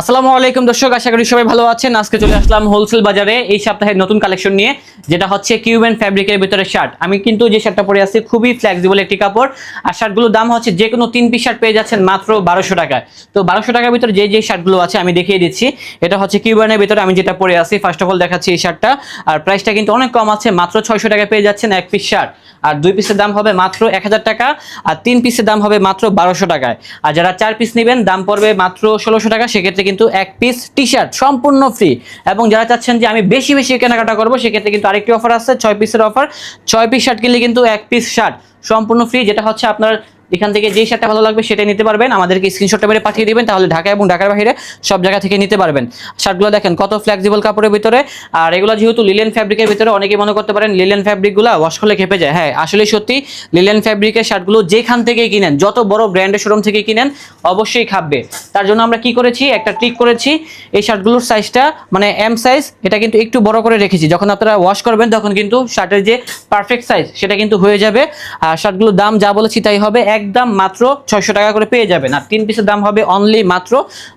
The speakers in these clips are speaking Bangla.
আসসালামু আলাইকুম দর্শক, আশা করি সবাই ভালো আছেন। আজকে চলে আসলাম হোলসেল বাজারে এই সপ্তাহের নতুন কালেকশন নিয়ে, যেটা হচ্ছে কিউবেন ফ্যাব্রিকের ভিতরে শার্ট আমি কিন্তু যে শার্টটা পরে আছি, খুবই ফ্লেক্সিবল একটি কাপড়, আর শার্টগুলোর দাম হচ্ছে যে কোনো তিন পিস শার্ট পেয়ে যাচ্ছেন মাত্র বারোশো টাকায়। তো বারোশো টাকার ভিতরে যে যে শার্টগুলো আছে, আমি দেখিয়ে দিচ্ছি। এটা হচ্ছে কিউবেনের ভিতরে, আমি যেটা পরে আছি ফার্স্ট অফ অল দেখাচ্ছি এই শার্টটা আর প্রাইসটা কিন্তু অনেক কম আছে, মাত্র ছয়শো টাকায় পেয়ে যাচ্ছেন এক পিস শার্ট আর দুই পিসের দাম হবে মাত্র এক হাজার টাকা, আর তিন পিসের দাম হবে মাত্র বারোশো টাকায়। আর যারা চার পিস নেবেন, দাম পড়বে মাত্র ষোলোশো টাকা, সেক্ষেত্রে কিন্তু এক পিস টি শার্ট সম্পূর্ণ ফ্রি এবং যারা চাচ্ছেন যে আমি বেশি বেশি কেনাকাটা করব, সেক্ষেত্রে কিন্তু আরেকটি অফার আছে ছয় পিসের অফার ছয় পিস শার্ট কিনলে কিন্তু এক পিস শার্ট সম্পূর্ণ ফ্রি যেটা হচ্ছে আপনার এখান থেকে যেই শার্টটা ভালো লাগবে সেটাই নিতে পারবেন। আমাদেরকে স্ক্রিনশটটা মেরে পাঠিয়ে দিবেন, তাহলে ঢাকা এবং ঢাকার বাইরে সব জায়গা থেকে নিতে পারবেন। শার্টগুলো দেখেন কত ফ্লেক্সিবল কাপড়ের ভিতরে। আর এগুলো যেহেতু লিলেন ফ্যাব্রিকের ভিতরে অনেকেই মনে করতে পারেন লিলেন ফ্যাব্রিকগুলো ওয়াশ করলে খেপে যায়। হ্যাঁ আসলে সত্যি লিলেন ফ্যাব্রিকের শার্টগুলো যেখান থেকে কিনেন, যত বড় ব্র্যান্ডের শোরুম থেকে কিনেন, অবশ্যই খাবে তার জন্য আমরা কি করেছি, একটা ট্রিক করেছি। এই শার্টগুলোর সাইজটা মানে এম সাইজ এটা কিন্তু একটু বড় করে রেখেছি। যখন আপনারা ওয়াশ করবেন, তখন কিন্তু শার্টের যে পারফেক্ট সাইজ সেটা কিন্তু হয়ে যাবে। আর শার্টগুলোর দাম যা বলেছি তাই হবে একদম মাত্র ছয়শো টাকা করে পেয়ে যাবেন। আর তিন পিসের দাম হবে অনলি মাত্র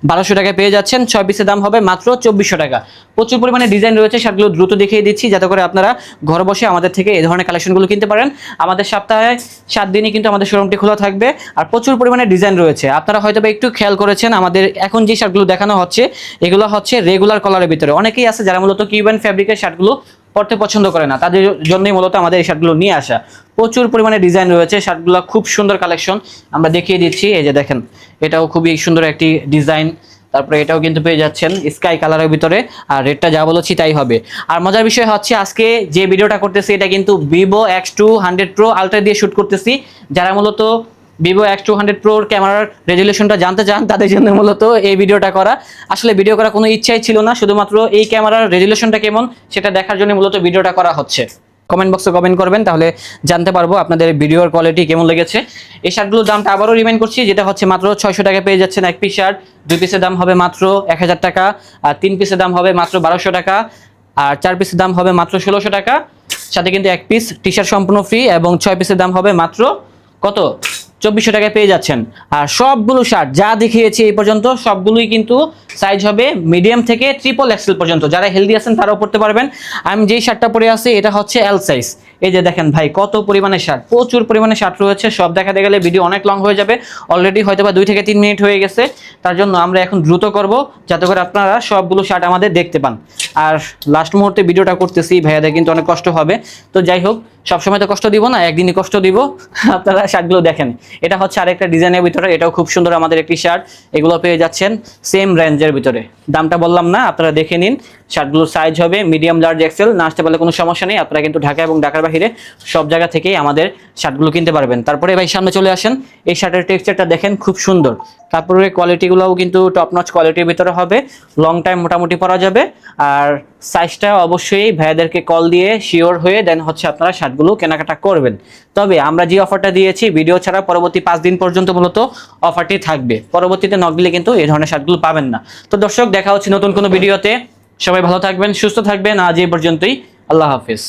বারোশো টাকা পেয়ে যাচ্ছেন। ছয় পিসের দাম হবে মাত্র চব্বিশশো টাকা। প্রচুর পরিমাণে ডিজাইন রয়েছে, শার্টগুলো দ্রুত দেখিয়ে দিচ্ছি যাতে করে আপনারা ঘরে বসে আমাদের থেকে এই ধরনের কালেকশনগুলো কিনতে পারেন। আমাদের সপ্তাহে সাত দিনই কিন্তু আমাদের শোরুমটি খোলা থাকবে আর প্রচুর পরিমাণে ডিজাইন রয়েছে। আপনারা হয়তো একটু খেয়াল করেছেন, আমাদের এখন যে শার্টগুলো দেখানো হচ্ছে, এগুলো হচ্ছে রেগুলার কলারের ভিতরে। অনেকেই আছে যারা মূলত কিউবান ফ্যাব্রিকের শার্টগুলো পড়তে পছন্দ করে না। তাদের জন্যই মূলত আমাদের এই শার্টগুলো নিয়ে আসা। প্রচুর পরিমাণে ডিজাইন রয়েছে। শার্টগুলো খুব সুন্দর কালেকশন আমরা দেখিয়ে দিচ্ছি। এই যে দেখেন, এটাও খুবই সুন্দর একটি ডিজাইন তারপরে এটাও কিন্তু পেয়ে যাচ্ছেন স্কাই কালারের ভিতরে। আর রেটটা যা বলেছি তাই হবে। আর মজার বিষয় হচ্ছে, আজকে যে ভিডিওটা করতেছি, এটা কিন্তু Vivo X two hundred pro ultra দিয়ে শ্যুট করতেছি। যারা মূলত ভিভো এক্স টু হান্ড্রেড প্রোর ক্যামেরার রেজুলেশনটা জানতে চান, তাদের জন্য মূলত এই ভিডিওটা করা। আসলে ভিডিও করার কোনো ইচ্ছাই ছিল না, শুধুমাত্র এই ক্যামেরার রেজুলেশনটা কেমন সেটা দেখার জন্য মূলত ভিডিওটা করা হচ্ছে। কমেন্ট বক্সে কমেন্ট করবেন, তাহলে জানতে পারব আপনাদের ভিডিওর কোয়ালিটি কেমন লেগেছে। এই শার্টগুলোর দামটা আবারও রিমাইন্ড করছি, যেটা হচ্ছে মাত্র ছয়শো টাকা পেয়ে যাচ্ছেন এক পিস শার্ট দুই পিসের দাম হবে মাত্র এক হাজার টাকা, আর তিন পিসের দাম হবে মাত্র বারোশো টাকা, আর চার পিসের দাম হবে মাত্র ষোলোশো টাকা। সাথে কিন্তু এক পিস টি শার্ট সম্পূর্ণ ফ্রি এবং ছয় পিসের দাম হবে মাত্র কত? চব্বিশশো টাকায় পেয়ে যাচ্ছেন। আর সবগুলো শার্ট যা দেখিয়েছি এই পর্যন্ত, সবগুলোই কিন্তু সাইজ হবে মিডিয়াম থেকে ট্রিপল এক্সেল পর্যন্ত। যারা হেলদি আছেন তারাও পড়তে পারবেন। আমি যেই শার্টটা পরে আছি এটা হচ্ছে এল সাইজ এই যে দেখেন ভাই, কত পরিমাণে শার্ট প্রচুর পরিমাণে শার্ট রয়েছে। সব দেখাতে গেলে ভিডিও অনেক লং হয়ে যাবে। অলরেডি হয়তো বা দুই থেকে তিন মিনিট হয়ে গেছে। তার জন্য আমরা এখন দ্রুত করব, যাতে করে আপনারা সবগুলো শার্ট আমাদের দেখতে পান। আর লাস্ট মুহূর্তে ভিডিওটা করতেছি, ভাইয়াদের কিন্তু অনেক কষ্ট হবে। তো যাই হোক সবসময় তো কষ্ট দিব না, একদিনই কষ্ট দিব। আপনারা শার্টগুলো দেখেন। এটা হচ্ছে আরেকটা ডিজাইনের ভিতরে, এটাও খুব সুন্দর আমাদের একটি শার্ট। এগুলো পেয়ে যাচ্ছেন সেম রেঞ্জের ভিতরে। দামটা বললাম না, আপনারা দেখে নিন। শার্টগুলোর সাইজ হবে মিডিয়াম লার্জ এক্সেল না আসতে পারলে কোনো সমস্যা নেই। আপনারা কিন্তু ঢাকা এবং ঢাকার বাইরে সব জায়গা থেকেই আমাদের শার্টগুলো কিনতে পারবেন। তারপরে ভাই, সামনে চলে আসেন। এই শার্টের টেক্সচারটা দেখেন, খুব সুন্দর। কাপড়ের কোয়ালিটিগুলোও কিন্তু টপ নচ কোয়ালিটির ভিতরে হবে। লং টাইম মোটামুটি পরা যাবে। আর সাইজটা অবশ্যই ভাইয়াদেরকে কল দিয়ে শিওর হয়ে দেন হচ্ছে আপনারা শার্টগুলো কেনাকাটা করবেন। তবে আমরা যে অফারটা দিয়েছি, ভিডিও ছাড়া পরবর্তী পাঁচ দিন পর্যন্ত মূলত অফারটি থাকবে। পরবর্তীতে নক দিলে কিন্তু এই ধরনের শার্টগুলো পাবেন না। তো দর্শক, দেখা হচ্ছে নতুন কোনো ভিডিওতে। সবাই ভালো থাকবেন, সুস্থ থাকবেন। আজ এই পর্যন্তই। আল্লাহ হাফিজ।